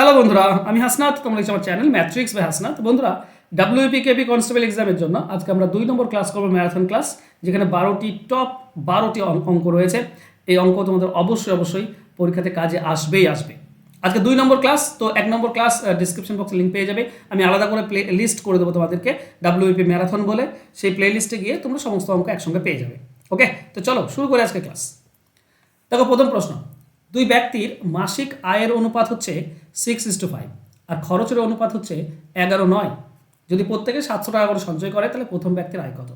Hello বন্ধুরা, আমি হাসনাত। তোমরা আমার চ্যানেল ম্যাট্রিক্স বাই হাসনাত। বন্ধুরা ডাব্লিউপি কেপি কনস্টেবল এক্সামের জন্য আজকে আমরা দুই নম্বর ক্লাস করব ম্যারাথন ক্লাস যেখানে বারোটি টপ বারোটি অঙ্ক রয়েছে। এই অঙ্ক তোমাদের অবশ্যই অবশ্যই পরীক্ষাতে কাজে আসবেই আসবে। আজকে দুই নম্বর ক্লাস তো এক নম্বর ক্লাস ডিসক্রিপশন বক্সে লিঙ্ক পেয়ে যাবে। আমি আলাদা করে প্লে লিস্ট করে দেবো তোমাদেরকে ডাব্লিউপি ম্যারাথন বলে। সেই প্লে লিস্টে গিয়ে তোমরা সমস্ত অঙ্ক একসঙ্গে পেয়ে যাবে। ওকে তো চলো, শুরু করে আজকে ক্লাস দেখো, প্রথম প্রশ্ন। দুই ব্যক্তির মাসিক আয়ের অনুপাত হচ্ছে সিক্স ইস টু ফাইভ আর খরচের অনুপাত হচ্ছে এগারো নয়। যদি প্রত্যেকে সাতশো টাকা করে সঞ্চয় করে, তাহলে প্রথম ব্যক্তির আয় কত?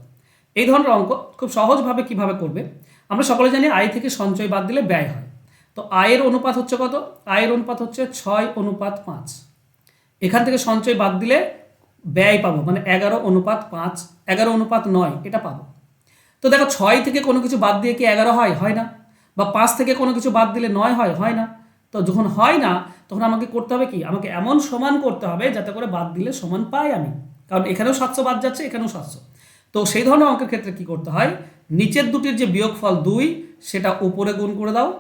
এই ধরনের অঙ্ক খুব সহজভাবে কীভাবে করবে? আমরা সকলে জানি আয় থেকে সঞ্চয় বাদ দিলে ব্যয় হয়। তো আয়ের অনুপাত হচ্ছে কত? আয়ের অনুপাত হচ্ছে ছয় অনুপাত পাঁচ। এখান থেকে সঞ্চয় বাদ দিলে ব্যয় পাবো মানে এগারো অনুপাত পাঁচ, এগারো অনুপাত নয়, এটা পাবো। তো দেখো, ছয় থেকে কোনো কিছু বাদ দিয়ে কি এগারো হয়? হয় না। বা পাঁচ থেকে কোনো কিছু বাদ দিলে নয় হয় হয় না। তো যখন হয় না, তখন আমাকে করতে হবে কি? আমাকে এমন সমান করতে হবে যাতে করে বাদ দিলে সমান পাই আমি। কারণ এখানেও সাতশো বাদ যাচ্ছে, এখানেও সাতশো। তো সেই ধরনের অঙ্কের ক্ষেত্রে কি করতে হয়? নিচের দুটির যে বিয়োগফল দুই, সেটা উপরে গুণ করে দাও।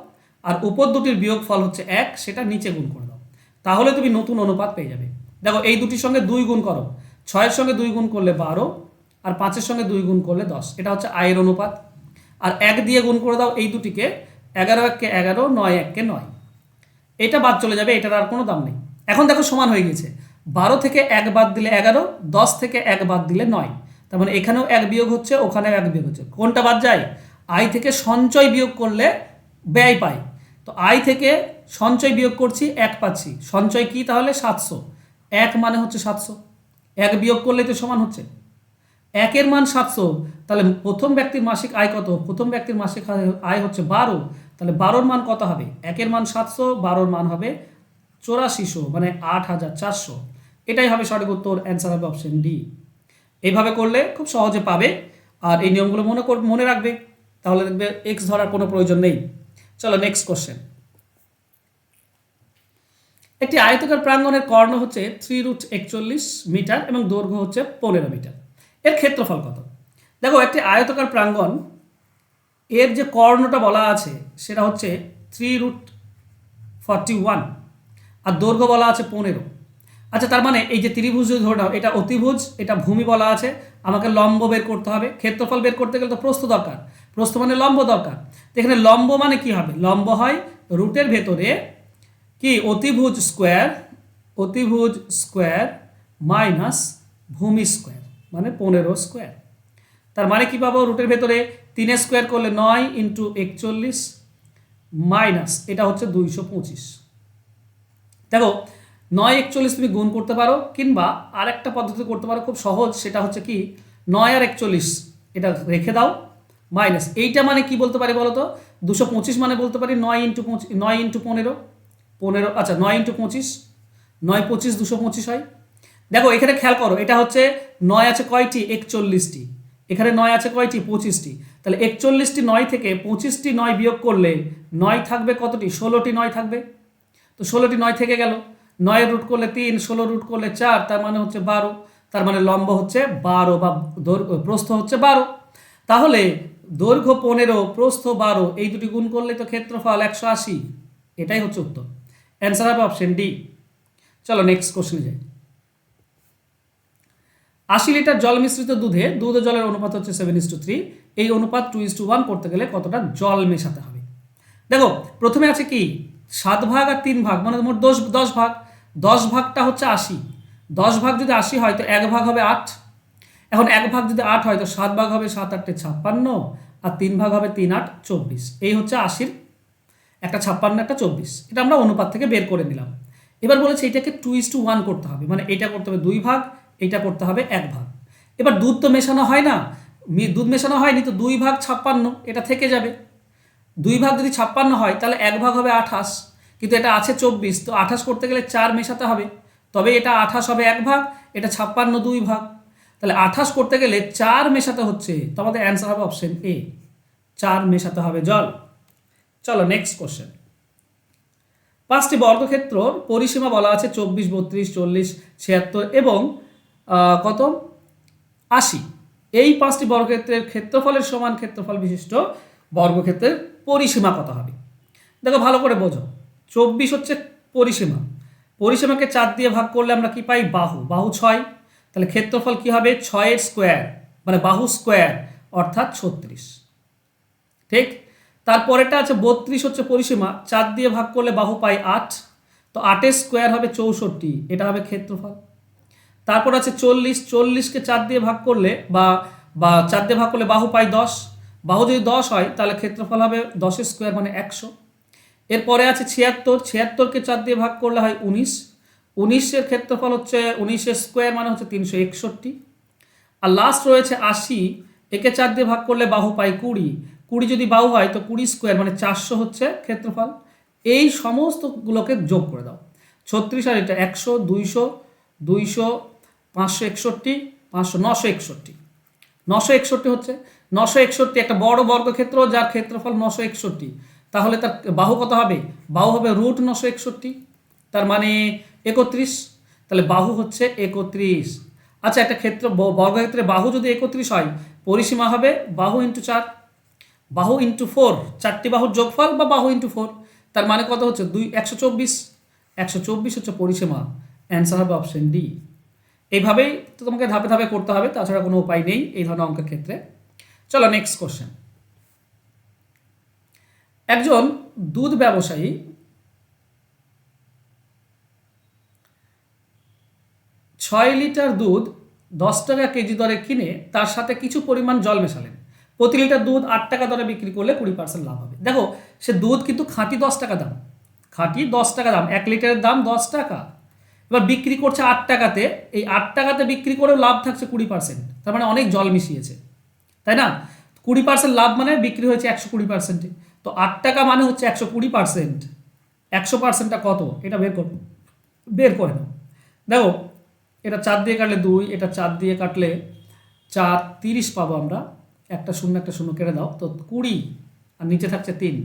আর উপর দুটির বিয়োগফল হচ্ছে এক, সেটা নিচে গুণ করে দাও। তাহলে তুমি নতুন অনুপাত পেয়ে যাবে। দেখো, এই দুটির সঙ্গে দুই গুণ করো। ছয়ের সঙ্গে দুই গুণ করলে বারো, আর পাঁচের সঙ্গে দুই গুণ করলে দশ। এটা হচ্ছে আয়ের অনুপাত। আর এক দিয়ে গুণ করে দাও এই দুটিকে এগারো এককে এগারো, নয় এককে নয়। এটা বাদ চলে যাবে, এটার আর কোনো দাম নেই। এখন দেখো সমান হয়ে গেছে বারো থেকে এক বাদ দিলে এগারো, দশ থেকে এক বাদ দিলে নয়। তার মানে এখানেও এক বিয়োগ হচ্ছে, ওখানেও এক বিয়োগ হচ্ছে। কোনটা বাদ যায়? আয় থেকে সঞ্চয় বিয়োগ করলে ব্যয় পাই। তো আয় থেকে সঞ্চয় বিয়োগ করছি, এক পাচ্ছি। সঞ্চয় কি তাহলে? সাতশো। এক মানে হচ্ছে সাতশো। এক বিয়োগ করলেই তো সমান হচ্ছে। একের মান সাতশো। তাহলে প্রথম ব্যক্তির মাসিক আয় কত? প্রথম ব্যক্তির মাসিক আয় হচ্ছে বারো। তাহলে বারোর মান কত হবে? একের মান সাতশো, বারোর মান হবে চৌরাশিশো মানে আট হাজার চারশো। এটাই হবে সঠিক উত্তর অ্যান্সার হবে অপশন ডি এইভাবে করলে খুব সহজে পাবে। আর এই নিয়মগুলো মনে কর, মনে রাখবে। তাহলে দেখবে এক্স ধরার কোনো প্রয়োজন নেই। চলো নেক্সট কোশ্চেন একটি আয়তকার প্রাঙ্গণের কর্ণ হচ্ছে থ্রি রুট একচল্লিশ মিটার এবং দৈর্ঘ্য হচ্ছে পনেরো মিটার। এর ক্ষেত্রফল কত? দেখো, একটি আয়তকার প্রাঙ্গণ এর যে কর্ণটা বলা আছে, সেটা হচ্ছে থ্রি রুট ফর্টি ওয়ান আর দৈর্ঘ্য বলা আছে পনেরো। আচ্ছা তার মানে এই যে ত্রিভুজ যদি ধরে নাও, এটা অতিভুজ, এটা ভূমি বলা আছে, আমাকে লম্ব বের করতে হবে। ক্ষেত্রফল বের করতে গেলে তো প্রস্থ দরকার। প্রস্থ মানে লম্ব দরকার। তো এখানে লম্ব মানে কি হবে? লম্ব হয় রুটের ভেতরে কি? অতিভুজ স্কোয়ার অতিভুজ স্কোয়ার মাইনাস ভূমি স্কোয়ার মানে পনেরো স্কোয়ার তার মানে কি পাবো? রুটের ভেতরে তিনে স্কোয়ার করলে নয় ইন্টু একচল্লিশ মাইনাস, এটা হচ্ছে দুইশো পঁচিশ। দেখো, নয় একচল্লিশ তুমি গুণ করতে পারো, কিংবা আর একটা পদ্ধতি করতে পারো খুব সহজ, সেটা হচ্ছে কি, নয় আর একচল্লিশ, এটা রেখে দাও, মাইনাস। এইটা মানে কি বলতে পারি বলো তো দুশো পঁচিশ মানে বলতে পারি নয় ইন্টু পঁচিশ নয় ইন্টু পনেরো পনেরো আচ্ছা নয় ইন্টু পঁচিশ, নয় পঁচিশ দুশো পঁচিশ হয়। দেখো, এখানে খেয়াল করো, এটা হচ্ছে নয় আছে কয়টি? একচল্লিশটি। এখানে নয় আছে কয়টি? পঁচিশটি। তাহলে একচল্লিশটি নয় থেকে পঁচিশটি নয় বিয়োগ করলে নয় থাকবে কতটি? ষোলোটি নয় থাকবে। তো ষোলোটি নয় থেকে গেল। নয় রুট করলে তিন, ষোলো রুট করলে চার, তার মানে হচ্ছে বারো। তার মানে লম্ব হচ্ছে বারো বা প্রস্থ হচ্ছে বারো। তাহলে দৈর্ঘ্য পনেরো, প্রস্থ বারো, এই দুটি গুণ করলে তো ক্ষেত্রফল একশো আশি। এটাই হচ্ছে উত্তর। অ্যান্সার হবে অপশন ডি চলো নেক্সট কোশ্চেনে যাই। আশি লিটার জল মিশ্রিত দুধে দুধ জলের অনুপাত হচ্ছে সেভেন ইস টু থ্রি এই অনুপাত টু ইস টু ওয়ান করতে গেলে কতটা জল মেশাতে হবে? দেখো, প্রথমে আছে কি? সাত ভাগ আর তিন ভাগ মানে মোট দশ দশ ভাগ। দশ ভাগটা হচ্ছে আশি। দশ ভাগ যদি আশি হয়, তো এক ভাগ হবে আট। এখন এক ভাগ যদি আট হয়, তো সাত ভাগ হবে সাত আটটে ছাপ্পান্ন। আর তিন ভাগ হবে তিন, আট, চব্বিশ। এই হচ্ছে আশির একটা ছাপ্পান্ন, একটা চব্বিশ। এটা আমরা অনুপাত থেকে বের করে নিলাম। এবার বলেছে এটাকে টু ইস টু ওয়ান করতে হবে। মানে এটা করতে হবে দুই ভাগ এইটা করতে হবে এক ভাগ। এবার দুধ তো মেশানো হয় না। দুধ মেশানো হয়নি তো দুই ভাগ ছাপ্পান্ন, এটা থেকে যাবে। দুই ভাগ যদি ছাপ্পান্ন হয়, তাহলে এক ভাগ হবে আঠাশ। কিন্তু এটা আছে চব্বিশ, তো আঠাশ করতে গেলে চার মেশাতে হবে। তবে এটা আঠাশ হবে এক ভাগ, এটা ছাপ্পান্ন দুই ভাগ। তাহলে আঠাশ করতে গেলে চার মেশাতে হচ্ছে। তো আমাদের অ্যান্সার হবে অপশন এ চার মেশাতে হবে জল। চলো নেক্সট কোশ্চেন পাঁচটি বর্গক্ষেত্রর পরিসীমা বলা আছে চব্বিশ, বত্রিশ, চল্লিশ, ছিয়াত্তর এবং কত? আশি। এই পাঁচটি বর্গক্ষেত্রের ক্ষেত্রফলের সমান ক্ষেত্রফল বিশিষ্ট বর্গক্ষেত্রের পরিসীমা কত হবে? দেখো, ভালো করে বোঝো। চব্বিশ হচ্ছে পরিসীমা। পরিসীমাকে চার দিয়ে ভাগ করলে আমরা কি পাই? বাহু। বাহু ছয়। তাহলে ক্ষেত্রফল কি হবে? ছয়ের স্কোয়ার মানে বাহু স্কোয়ার, অর্থাৎ ছত্রিশ। ঠিক? তারপরেটা আছে বত্রিশ হচ্ছে পরিসীমা। চার দিয়ে ভাগ করলে বাহু পাই আট। তো আটের স্কোয়ার হবে চৌষট্টি। এটা হবে ক্ষেত্রফল। তারপর আছে চল্লিশ, চল্লিশকে চার দিয়ে ভাগ করলে বা বা চার দিয়ে ভাগ করলে বাহু পাই দশ। বাহু যদি দশ হয়, তাহলে ক্ষেত্রফল হবে দশের স্কোয়ার মানে একশো। এরপরে আছে ছিয়াত্তর, ছিয়াত্তরকে চার দিয়ে ভাগ করলে হয় উনিশ। উনিশের ক্ষেত্রফল হচ্ছে, উনিশের স্কোয়ার মানে হচ্ছে তিনশো একষট্টি। আর লাস্ট রয়েছে আশি, একে চার দিয়ে ভাগ করলে বাহু পাই কুড়ি। কুড়ি যদি বাহু হয়, তো কুড়ি স্কোয়ার মানে চারশো হচ্ছে ক্ষেত্রফল। এই সমস্তগুলোকে যোগ করে দাও। ছত্রিশ আর এটা একশো, দুইশো দুইশো পাঁচশো একষট্টি, পাঁচশো নশো একষট্টি। নশো একষট্টি হচ্ছে, নশো একষট্টি একটা বড় বর্গক্ষেত্র, যার ক্ষেত্রফল নশো একষট্টি। তাহলে তার বাহু কত হবে? বাহু হবে রুট নশো একষট্টি, তার মানে একত্রিশ। তাহলে বাহু হচ্ছে একত্রিশ। আচ্ছা একটা ক্ষেত্র বর্গক্ষেত্রে বাহু যদি একত্রিশ হয়, পরিসীমা হবে বাহু ইন্টু চার। বাহু ইন্টু ফোর, চারটি বাহুর যোগফল বা বাহু ইন্টু ফোর, তার মানে কত হচ্ছে? দুই, একশো চব্বিশ। একশো চব্বিশ হচ্ছে পরিসীমা। অ্যান্সার হবে অপশন ডি। এইভাবেই তো তোমাকে ধাপে ধাপে করতে হবে, তাছাড়া কোনো উপায় নেই এই ধরনের অঙ্কের ক্ষেত্রে। চলো নেক্সট কোশ্চেন একজন দুধ ব্যবসায়ী ছয় লিটার দুধ দশ টাকা কেজি দরে কিনে তার সাথে কিছু পরিমাণ জল মেশালেন। প্রতি লিটার দুধ আট টাকা দরে বিক্রি করলে কুড়ি পার্সেন্ট লাভ হবে। দেখো, সে দুধ কিন্তু খাঁটি দশ টাকা দাম। খাঁটি দশ টাকা দাম। এক লিটারের দাম দশ টাকা। এবার বিক্রি করছে আট টাকাতে, এই আট টাকাতে বিক্রি করেও লাভ থাকছে কুড়ি পার্সেন্ট তার মানে অনেক জল মিশিয়েছে। তাই না? কুড়ি পার্সেন্ট লাভ মানে বিক্রি হয়েছে একশো কুড়ি পার্সেন্টে তো আট টাকা মানে হচ্ছে একশো কুড়ি পার্সেন্ট একশো পার্সেন্টটা কত? এটা বের করো। বের করে নাও। দেখো, এটা চার দিয়ে কাটলে দুই, এটা চার দিয়ে কাটলে চার, তিরিশ পাবো আমরা। একটা শূন্য একটা শূন্য কেটে দাও। তো কুড়ি, আর নিচে থাকছে তিন।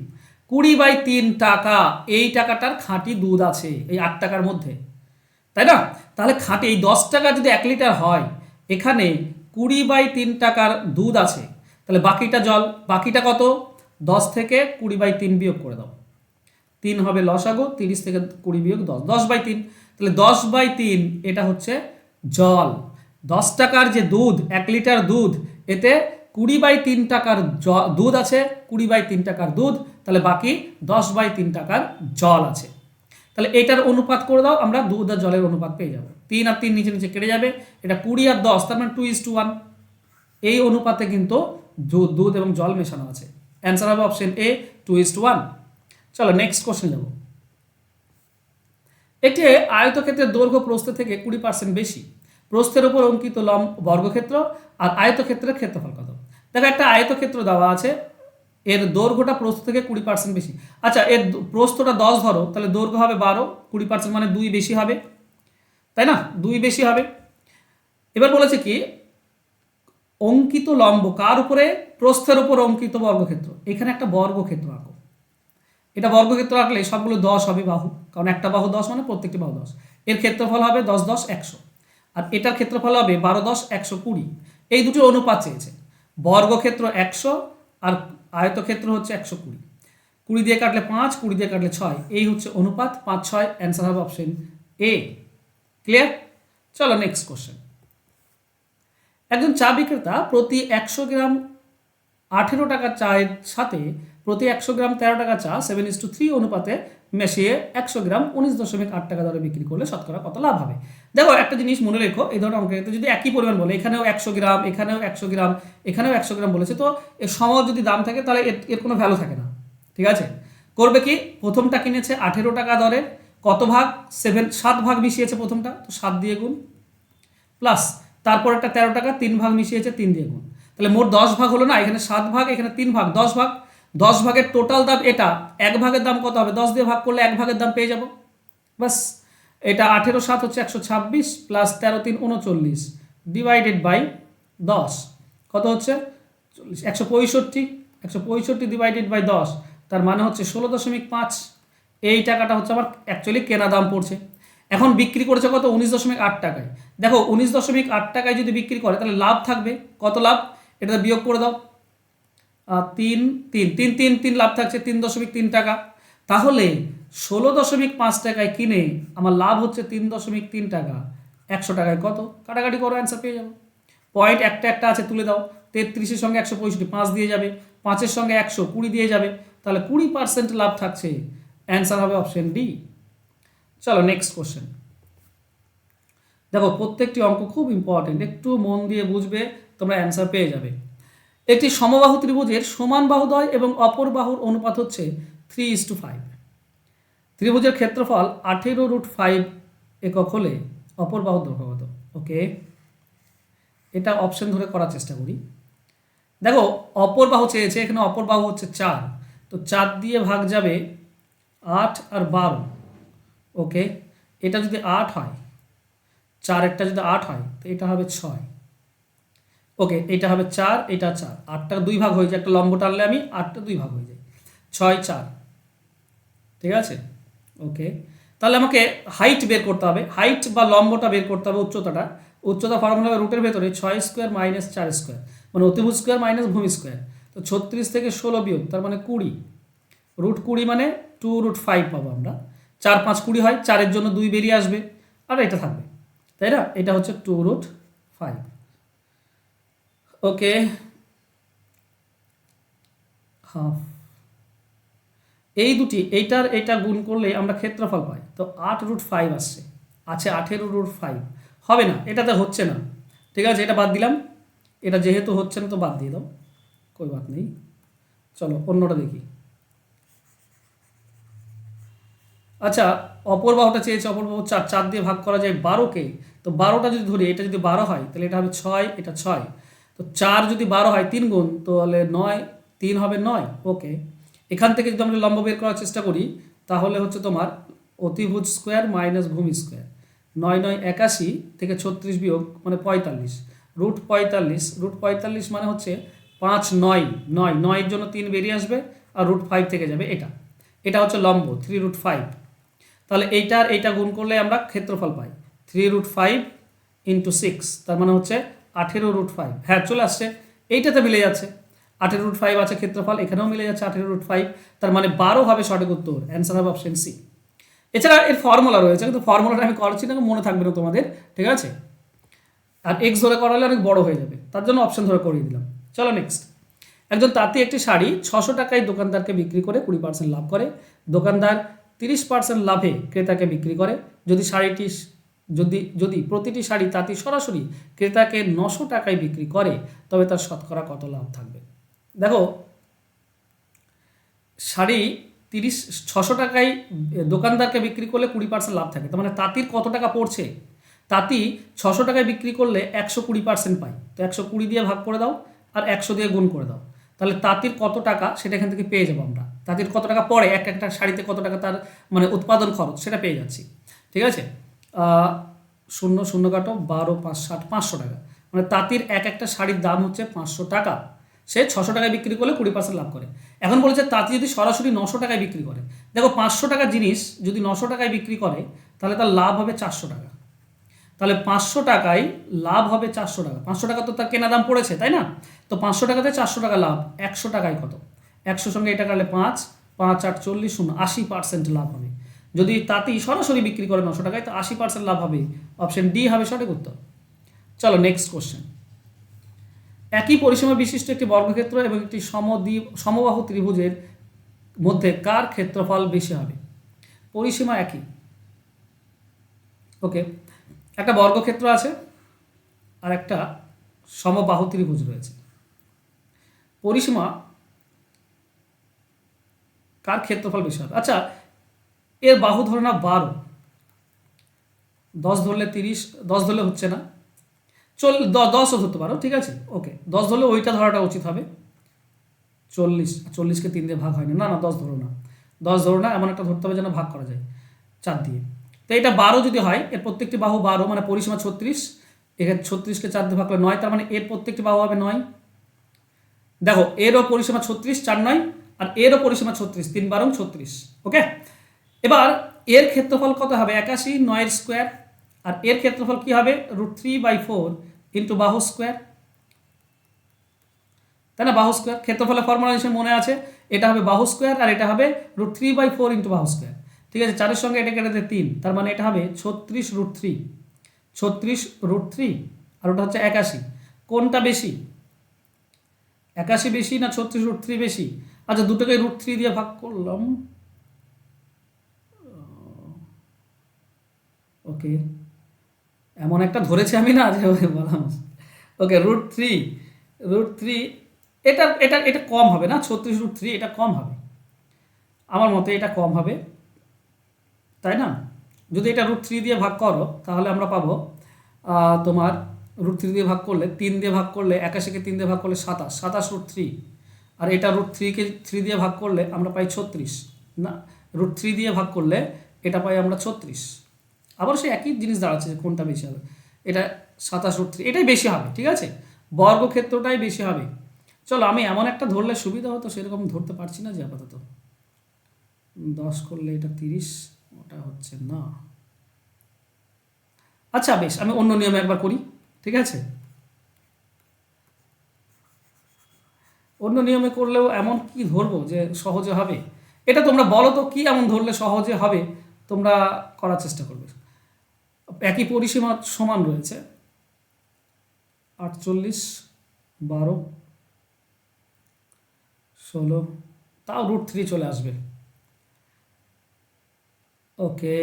কুড়ি বাই তিন টাকা, এই টাকাটার খাঁটি দুধ আছে, এই আট টাকার মধ্যে। তাই না? তাহলে খাঁটি, এই দশ টাকা যদি এক লিটার হয়, এখানে কুড়ি বাই তিন টাকার দুধ আছে। তাহলে বাকিটা জল, বাকিটা কত? দশ থেকে কুড়ি বাই তিন বিয়োগ করে দাও। তিন হবে লসাগো, তিরিশ থেকে কুড়ি বিয়োগ দশ। দশ বাই তিন, তাহলে দশ বাই তিন, এটা হচ্ছে জল। দশ টাকার যে দুধ, এক লিটার দুধ, এতে কুড়ি বাই তিন টাকার দুধ আছে, কুড়ি বাই তিন টাকার দুধ, তাহলে বাকি দশ বাই তিন টাকার জল আছে। তাহলে এটার অনুপাত করে দাও, আমরা দুধ আর জলের অনুপাত পেয়ে যাব। তিন আর তিন নিচে নিচে কেটে যাবে। এটা কুড়ি আর দশ, তার মানে টু ইস টু ওয়ান এই অনুপাতে কিন্তু দুধ দুধ এবং জল মেশানো আছে। অ্যান্সার হবে option A two is two one চলো নেক্সট কোশ্চেন যাব একটি আয়তক্ষেত্রের দৈর্ঘ্য প্রস্থ থেকে কুড়ি পার্সেন্ট বেশি। প্রস্থের উপর অঙ্কিত লম বর্গক্ষেত্র আর আয়তক্ষেত্রের ক্ষেত্রফল কত? দেখো একটা আয়তক্ষেত্র দেওয়া আছে এর দৈর্ঘ্যটা প্রস্থ থেকে কুড়ি পার্সেন্ট বেশি। আচ্ছা এর প্রস্থটা দশ ধরো, তাহলে দৈর্ঘ্য হবে বারো, কুড়ি পার্সেন্ট মানে দুই বেশি হবে। তাই না? দুই বেশি হবে। এবার বলেছে কি, অঙ্কিত লম্ব, কার উপরে? প্রস্থের উপর অঙ্কিত বর্গক্ষেত্র। এখানে একটা বর্গক্ষেত্র আঁকো। এটা বর্গক্ষেত্র আঁকলে সবগুলো দশ হবে বাহু, কারণ একটা বাহু দশ মানে প্রত্যেকটি বাহু দশ। এর ক্ষেত্রফল হবে দশ দশ, একশো। আর এটার ক্ষেত্রফল হবে বারো, দশ, একশো কুড়ি। এই দুটো অনুপাত চেয়েছে। বর্গক্ষেত্র একশো আর আয়তক্ষেত্র হচ্ছে একশো কুড়ি। কুড়ি দিয়ে কাটলে পাঁচ, কুড়ি দিয়ে কাটলে ছয়। এই হচ্ছে অনুপাত, পাঁচ, ছয় অ্যান্সার হবে অপশন এ ক্লিয়ার চলো নেক্সট কোশ্চেন একজন চা বিক্রেতা প্রতি একশো গ্রাম আঠেরো টাকা চায়ের সাথে প্রতি একশো গ্রাম তেরো টাকা চা সেভেন ইস টু থ্রি অনুপাতে মেশিয়ে একশো গ্রাম উনিশ দশমিক আট টাকা দরে বিক্রি করলে শতকরা কত লাভ হবে? দেখো, একটা জিনিস মনে রেখো, এই ধরনের অঙ্কের যদি একই পরিমাণ বলে, এখানেও একশো গ্রাম, এখানেও একশো গ্রাম, এখানেও একশো গ্রাম বলেছে, তো এর সম যদি দাম থাকে, তাহলে এর এর কোনো ভ্যালু থাকে না, ঠিক আছে? করবে কি? প্রথমটা কিনেছে আঠেরো টাকা দরে, কত ভাগ? সেভেন সাত ভাগ মিশিয়েছে প্রথমটা, তো সাত দিয়ে গুণ প্লাস তারপর একটা তেরো টাকা, তিন ভাগ মিশিয়েছে, তিন দিয়ে গুণ, তাহলে মোট দশ ভাগ হলো না, এখানে সাত ভাগ, এখানে তিন ভাগ, দশ ভাগ দশ ভাগের টোটাল দাম এটা, এক ভাগের দাম কত হবে? দশ দিয়ে ভাগ করলে এক ভাগের দাম পেয়ে যাব। বাস এটা আঠেরো সাত হচ্ছে একশো ছাব্বিশ প্লাস তেরো তিন উনচল্লিশ ডিভাইডেড বাই দশ। কত হচ্ছে? চল্লিশ, একশো পঁয়ষট্টি একশো পঁয়ষট্টি ডিভাইডেড বাই দশ, তার মানে হচ্ছে ষোলো দশমিক পাঁচ। এই টাকাটা হচ্ছে আমার অ্যাকচুয়ালি কেনা দাম পড়ছে। এখন বিক্রি করেছে কত? উনিশ দশমিক আট টাকায়। দেখো, উনিশ দশমিক আট টাকায় যদি বিক্রি করে, তাহলে লাভ থাকবে। কত লাভ? এটাতে বিয়োগ করে দাও। তিন তিন তিন তিন তিন লাভ থাকছে তিন দশমিক তিন টাকা। তাহলে ষোলো দশমিক পাঁচ টাকায় কিনে আমার লাভ হচ্ছে তিন দশমিক তিন টাকা। একশো টাকায় কত? কাটাকাটি করো অ্যান্সার পেয়ে যাব। পয়েন্ট একটা একটা আছে, তুলে দাও। তেত্রিশের সঙ্গে একশো পঁয়ষট্টি, পাঁচ দিয়ে যাবে। পাঁচের সঙ্গে একশো, কুড়ি দিয়ে যাবে। তাহলে কুড়ি পার্সেন্ট লাভ থাকছে। অ্যান্সার হবে অপশন ডি চলো নেক্সট কোশ্চেন দেখো, প্রত্যেকটি অঙ্ক খুব ইম্পর্টেন্ট একটু মন দিয়ে বুঝবে, তোমরা অ্যান্সার পেয়ে যাবে। একটি সমবাহু ত্রিভুজের সমান বাহুদয় এবং অপর বাহুর অনুপাত হচ্ছে থ্রি ইস টু ফাইভ ত্রিভুজের ক্ষেত্রফল আঠেরো রুট ফাইভ একক হলে অপর বাহুর দৈর্ঘ্য কত ওকে? এটা অপশন ধরে করার চেষ্টা করি। দেখো, অপর বাহু চেয়েছে, এখানে অপর বাহু হচ্ছে চার। তো চার দিয়ে ভাগ যাবে আট আর বারো। ওকে? এটা যদি আট হয়, চার একটা যদি আট হয়, তো এটা হবে ছয়। ওকে, এটা হবে চার, এটা চার। আটটা দুই ভাগ হয়ে যায়, একটা লম্ব টানলে আমি আটটা দুই ভাগ হয়ে যায়। ছয়, চার। ঠিক আছে? ওকে। তাহলে আমাকে হাইট বের করতে হবে। হাইট বা লম্বটা বের করতে হবে উচ্চতাটা। উচ্চতা ফর্মুলা রুটের ভেতরে ছয় স্কোয়ার মাইনাস চার স্কোয়ার মানে অতিভুজ স্কোয়ার মাইনাস ভূমি স্কোয়ার তো ছত্রিশ থেকে ষোলো বিয়োগ, তার মানে কুড়ি। রুট কুড়ি মানে টু রুট ফাইভ পাবো আমরা। চার পাঁচ কুড়ি হয়, চারের জন্য দুই বেরিয়ে আসবে। আর এটা থাকবে। তাই না? এটা হচ্ছে two root five okay. Half. এই দুটি, এইটার, এইটা গুণ করলে আমরা ক্ষেত্রফল পাই। তো আট রুট ফাইভ আসছে। আছে আঠেরো রুট ফাইভ হবে না, এটাতে হচ্ছে না। ঠিক আছে, এটা বাদ দিলাম। এটা যেহেতু হচ্ছে না, তো বাদ দিয়ে দাও। কই বাদ নেই? চলো, অন্যটা দেখি। আচ্ছা অপর বাহুটা চেয়েছে, অপর বাহু চার চার দিয়ে ভাগ করা যায় বারোকে। তো বারোটা যদি ধরি, এটা যদি বারো হয়, তাহলে এটা হবে ছয়, এটা ছয়। তো চার যদি বারো হয় তিন গুণ, তাহলে নয়, তিন হবে নয় ওকে এখান থেকে যদি আমরা লম্ব বের করার চেষ্টা করি, তাহলে হচ্ছে তোমার অতিভুজ স্কোয়ার মাইনাস ভূমি স্কোয়ার নয় নয় একাশি থেকে ছত্রিশ বিয়োগ মানে পঁয়তাল্লিশ। রুট পঁয়তাল্লিশ রুট পঁয়তাল্লিশ মানে হচ্ছে পাঁচ নয় নয়, নয়ের জন্য তিন বেরিয়ে আসবে আর রুট ফাইভ থেকে যাবে এটা। এটা হচ্ছে লম্ব থ্রি রুট ফাইভ তাহলে এইটার এইটা গুণ করলে আমরা ক্ষেত্রফল পাই। Three root five into six তার মানে হচ্ছে আঠেরো রুট ফাইভ হ্যাঁ চলে আসছে। এইটাতে মিলে যাচ্ছে। আঠেরো রুট ফাইভ আছে ক্ষেত্রফল, এখানেও মিলে যাচ্ছে আঠেরো রুট ফাইভ তার মানে বারো হবে সঠিক উত্তর। অ্যান্সার হবে অপশন সি এছাড়া এর ফর্মুলা রয়েছে, কিন্তু ফর্মুলাটা আমি করছি না, মনে থাকবে না তোমাদের। ঠিক আছে? আর এক্স ধরে করালে অনেক বড় হয়ে যাবে। তার জন্য অপশন ধরে করিয়ে দিলাম। চলো নেক্সট একজন তাঁতি একটি শাড়ি ছশো টাকায় দোকানদারকে বিক্রি করে কুড়ি পার্সেন্ট লাভ করে। দোকানদার তিরিশ পার্সেন্ট লাভে ক্রেতাকে বিক্রি করে। যদি শাড়িটি যদি যদি প্রতিটি শাড়ি তাঁতি সরাসরি ক্রেতাকে নশো টাকায় বিক্রি করে, তবে তার শতকরা কত লাভ থাকবে? দেখো, শাড়ি তিরিশ, ছশো টাকায় দোকানদারকে বিক্রি করলে কুড়ি পার্সেন্ট লাভ থাকে। তার মানে তাঁতির কত টাকা পড়ছে? তাঁতি ছশো টাকায় বিক্রি করলে একশো কুড়ি পার্সেন্ট পাই তো একশো কুড়ি দিয়ে ভাগ করে দাও আর একশো দিয়ে গুণ করে দাও। তাহলে তাঁতির কত টাকা সেটা এখান থেকে পেয়ে যাব আমরা। তাঁতির কত টাকা পড়ে? এক একটা শাড়িতে কত টাকা তার মানে উৎপাদন খরচ সেটা পেয়ে যাচ্ছি। ঠিক আছে? শূন্য শূন্য কাটো, বারো, পাঁচ, ষাট, পাঁচশো টাকা। মানে তাঁতির এক একটা শাড়ির দাম হচ্ছে পাঁচশো টাকা। সে ছশো টাকায় বিক্রি করলে কুড়ি পার্সেন্ট লাভ করে। এখন বলেছে তাঁতি যদি সরাসরি নশো টাকায় বিক্রি করে। দেখো, পাঁচশো টাকা জিনিস যদি নশো টাকায় বিক্রি করে, তাহলে তার লাভ হবে চারশো টাকা। তাহলে পাঁচশো টাকায় লাভ হবে চারশো টাকা। পাঁচশো টাকা তো তার কেনা দাম পড়েছে, তাই না? তো পাঁচশো টাকাতে চারশো টাকা লাভ, একশো টাকায় কত? একশোর সঙ্গে এটা কাটলে পাঁচ পাঁচ, আট, চল্লিশ, শূন্য, আশি পার্সেন্ট লাভ হবে। যদি তাতেই সরাসরি বিক্রি করে নশো টাকায়, তো আশি পার্সেন্ট লাভ হবে। অপশন ডি হবে সঠিক উত্তর। চলো নেক্সট কোশ্চেন একই পরিসীমা বিশিষ্ট একটি বর্গক্ষেত্র এবং একটি সমদ্বি, সমবাহু ত্রিভুজের মধ্যে কার ক্ষেত্রফল বেশি হবে? পরিসীমা একই। ওকে একটা বর্গক্ষেত্র আছে আর একটা সমবাহু ত্রিভুজ রয়েছে। পরিসীমা কার ক্ষেত্রফল বেশি হবে? আচ্ছা এর বাহু ধরে না বারো। দশ ধরলে তিরিশ, দশ ধরলে হচ্ছে না। চল দশও ধরতে পারো, ঠিক আছে? ওকে দশ ধরলে ওইটা ধরাটা উচিত হবে। চল্লিশ, চল্লিশকে তিন দিয়ে ভাগ হয় না। না দশ ধরো না। দশ ধরো না, এমন একটা ধরতে হবে যেন ভাগ করা যায়। চার দিয়ে। তো এটা বারো যদি হয়, এর প্রত্যেকটি বাহু বারো মানে পরিসীমা ছত্রিশ। এখানে ছত্রিশকে চার দিয়ে ভাগ করলে নয়, তার মানে এর প্রত্যেকটি বাহু হবে নয়। দেখো, এরও পরিসীমা ছত্রিশ, চার নয়, আর এরও পরিসীমা ছত্রিশ, তিন বারো ছত্রিশ। ওকে এবার এর ক্ষেত্রফল কত হবে? একাশি, নয়ের স্কোয়ার। আর এর ক্ষেত্রফল কি হবে? Root three by four into বাহু স্কোয়ার। তাই না? বাহু স্কোয়ার। ক্ষেত্রফলের ফর্মুলা হিসেবে মনে আছে। এটা হবে বাহু স্কোয়ার আর এটা হবে root three by four into বাহু স্কোয়ার। ঠিক আছে? চারের সঙ্গে এটা কেটে দেয় তিন। তার মানে এটা হবে ছত্রিশ রুট থ্রি। ছত্রিশ রুট থ্রি। আর ওটা হচ্ছে একাশি। কোনটা বেশি? একাশি বেশি না ছত্রিশ রুট থ্রি বেশি? আচ্ছা দুটোকে রুট থ্রি দিয়ে ভাগ করলাম। ওকে। এমন একটা ধরেছি আমি না, যে বললাম। Okay root three root three এটা এটা এটা কম হবে না? ছত্রিশ রুট থ্রি এটা কম হবে। আমার মতে এটা কম হবে। তাই না? যদি এটা রুট থ্রি দিয়ে ভাগ করো, তাহলে আমরা পাবো তোমার রুট থ্রি দিয়ে ভাগ করলে তিন দিয়ে ভাগ করলে একাশিকে তিন দিয়ে ভাগ করলে সাতাশ। সাতাশ রুট থ্রি আর এটা রুট থ্রিকে থ্রি দিয়ে ভাগ করলে আমরা পাই ছত্রিশ। না রুট থ্রি দিয়ে ভাগ করলে এটা পাই আমরা ছত্রিশ। আবার সে একই জিনিস দাঁড়াচ্ছে কোনটা বেশি হবে? এটা সাতাশ রুট এটাই বেশি হবে, ঠিক আছে? বর্গক্ষেত্রটাই বেশি হবে। চলো, আমি এমন একটা ধরলে সুবিধা হতো, সেরকম ধরতে পারছি না যে আপাতত। দশ করলে এটা তিরিশ, ওটা হচ্ছে না। আচ্ছা বেশ, আমি অন্য নিয়মে একবার করি, ঠিক আছে? অন্য নিয়মে করলেও এমন কি ধরবো যে সহজে হবে? এটা তোমরা বলো তো, কি এমন ধরলে সহজে হবে? তোমরা করার চেষ্টা করবে। একই পরিসীমা সমান রয়েছে। আটচল্লিশ, বারো, ষোলো, তাও রুট থ্রি চলে আসবে। ওকে।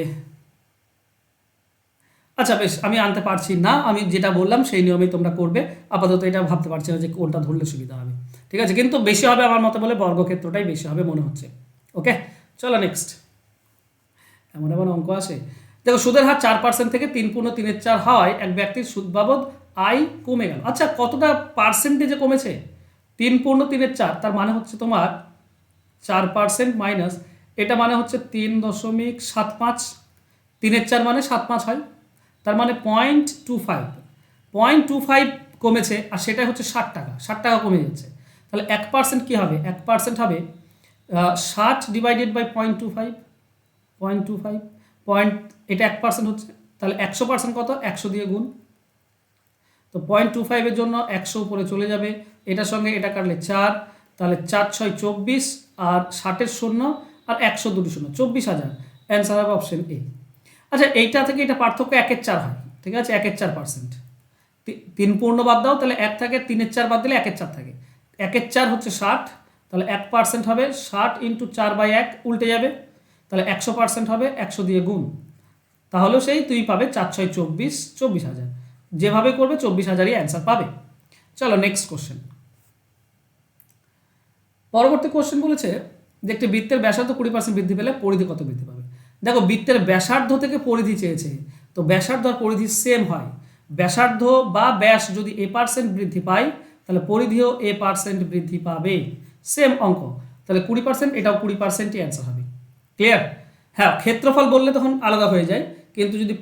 আচ্ছা বেশ, আমি আনতে পারছি না। আমি যেটা বললাম সেই নিয়মেই তোমরা করবে। আপাতত এটা ভাবতে পারছি না যে কোনটা ধরলে সুবিধা হবে। ঠিক আছে, কিন্তু বেশি হবে আমার মতে বলে বর্গক্ষেত্রটাই বেশি হবে মনে হচ্ছে। ওকে, চলো নেক্সট এমন এমন অঙ্ক আসে দেখো, সুদের হার চার পার্সেন্ট থেকে তিন পূর্ণ তিনের চার হওয়ায় এক ব্যক্তির সুদ বাবদ আয় কমে গেল। আচ্ছা কতটা পার্সেন্টেজে কমেছে? তিন পূর্ণ তিনের চার, তার মানে হচ্ছে তোমার চার পার্সেন্ট মাইনাস এটা মানে হচ্ছে তিন দশমিক সাত পাঁচ। তিনের চার মানে সাত পাঁচ হয়, তার মানে point two five point two five কমেছে, আর সেটাই হচ্ছে ষাট টাকা ষাট টাকা কমে যাচ্ছে। তাহলে এক পার্সেন্ট কী হবে? এক পার্সেন্ট হবে ষাট divided by point two five point two five point, এটা এক পার্সেন্ট হচ্ছে, তাহলে একশো পার্সেন্ট কত? একশো দিয়ে গুণ। তো পয়েন্ট টু ফাইভের জন্য একশো উপরে চলে যাবে। এটার সঙ্গে এটা কাটলে চার, তাহলে চার, ছয়, চব্বিশ, আর ষাটের শূন্য, আর একশো দুটি শূন্য, চব্বিশ হাজার। অ্যান্সার হবে অপশন এ আচ্ছা এইটা থেকে এটা পার্থক্য একের চার হয়, ঠিক আছে? একের চার পার্সেন্ট তিন পূর্ণ বাদ দাও, তাহলে এক থাকে, তিনের চার বাদ দিলে একের চার থাকে। একের চার হচ্ছে ষাট, তাহলে এক পার্সেন্ট হবে, ষাট ইন্টু চার বাই এক উল্টে যাবে। তাহলে একশো পার্সেন্ট হবে, একশো দিয়ে গুণ। তাহলেও সেই তুই পাবে চার ছয় চব্বিশ চব্বিশ হাজার। যেভাবে করবে চব্বিশ হাজারই অ্যান্সার পাবে। চলো নেক্সট কোশ্চেন পরবর্তী কোশ্চেন বলেছে যে একটি বৃত্তের ব্যাসার্ধ কুড়ি পার্সেন্ট বৃদ্ধি পেলে পরিধি কত বৃদ্ধি পাবে? দেখো, বৃত্তের ব্যাসার্ধ থেকে পরিধি চেয়েছে। তো ব্যাসার্ধ আর পরিধি সেম হয়। ব্যাসার্ধ বা ব্যাস যদি এ পার্সেন্ট বৃদ্ধি পায় তাহলে পরিধিও এ পার্সেন্ট বৃদ্ধি পাবে। সেম অঙ্ক। তাহলে কুড়ি পার্সেন্ট এটাও কুড়ি পার্সেন্টই অ্যান্সার হবে। ক্লিয়ার হ্যাঁ ক্ষেত্রফল বললে তখন আলাদা হয়ে যায়। কিন্তু যদি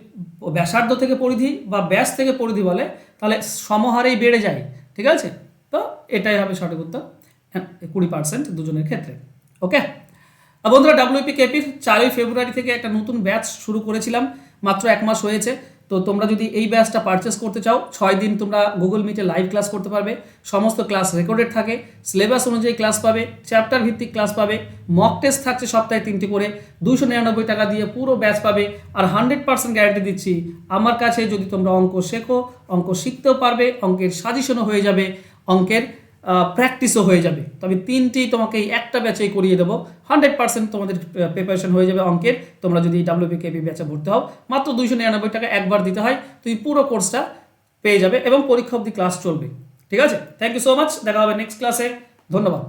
ব্যাসার্ধ থেকে পরিধি বা ব্যাস থেকে পরিধি বলে, তাহলে সমহারেই বেড়ে যায়। ঠিক আছে? তো এটাই হবে সঠিক উত্তর। কুড়ি পার্সেন্ট দুজনের ক্ষেত্রে। ওকে বন্ধুরা ডাব্লিউপি কেপির চারই ফেব্রুয়ারি থেকে একটা নতুন ব্যাচ শুরু করেছিলাম। মাত্র এক মাস হয়েছে। তো তোমরা যদি এই ব্যাচটা পারচেস করতে চাও, ছয় দিন তোমরা গুগল মিটে লাইভ ক্লাস করতে পারবে। সমস্ত ক্লাস রেকর্ডেড থাকে সিলেবাস অনুযায়ী ক্লাস পাবে চ্যাপ্টার ভিত্তিক ক্লাস পাবে মক টেস্ট থাকছে সপ্তাহে তিনটি করে দুশো নিরানব্বই টাকা দিয়ে পুরো ব্যাচ পাবে, আর হান্ড্রেড পার্সেন্ট গ্যারান্টি দিচ্ছি, আমার কাছে যদি তোমরা অঙ্ক শেখো, অঙ্ক শিখতেও পারবে, অঙ্কের সাজেশনও হয়ে যাবে, অঙ্কের প্র্যাকটিসও হয়ে যাবে। তবে তিনটি তোমাকে এই একটা ব্যাচেই করিয়ে দেবো। হান্ড্রেড পার্সেন্ট তোমাদের প্রিপারেশন হয়ে যাবে অঙ্কের। তোমরা যদি ডাব্লিউপি কেপি ব্যাচে ভর্তি হও, মাত্র দুইশো নিরানব্বই টাকা একবার দিতে হয়, তুমি পুরো কোর্সটা পেয়ে যাবে এবং পরীক্ষা অবধি ক্লাস চলবে। ঠিক আছে? থ্যাংক ইউ সো মাচ দেখা হবে নেক্সট ক্লাসে ধন্যবাদ।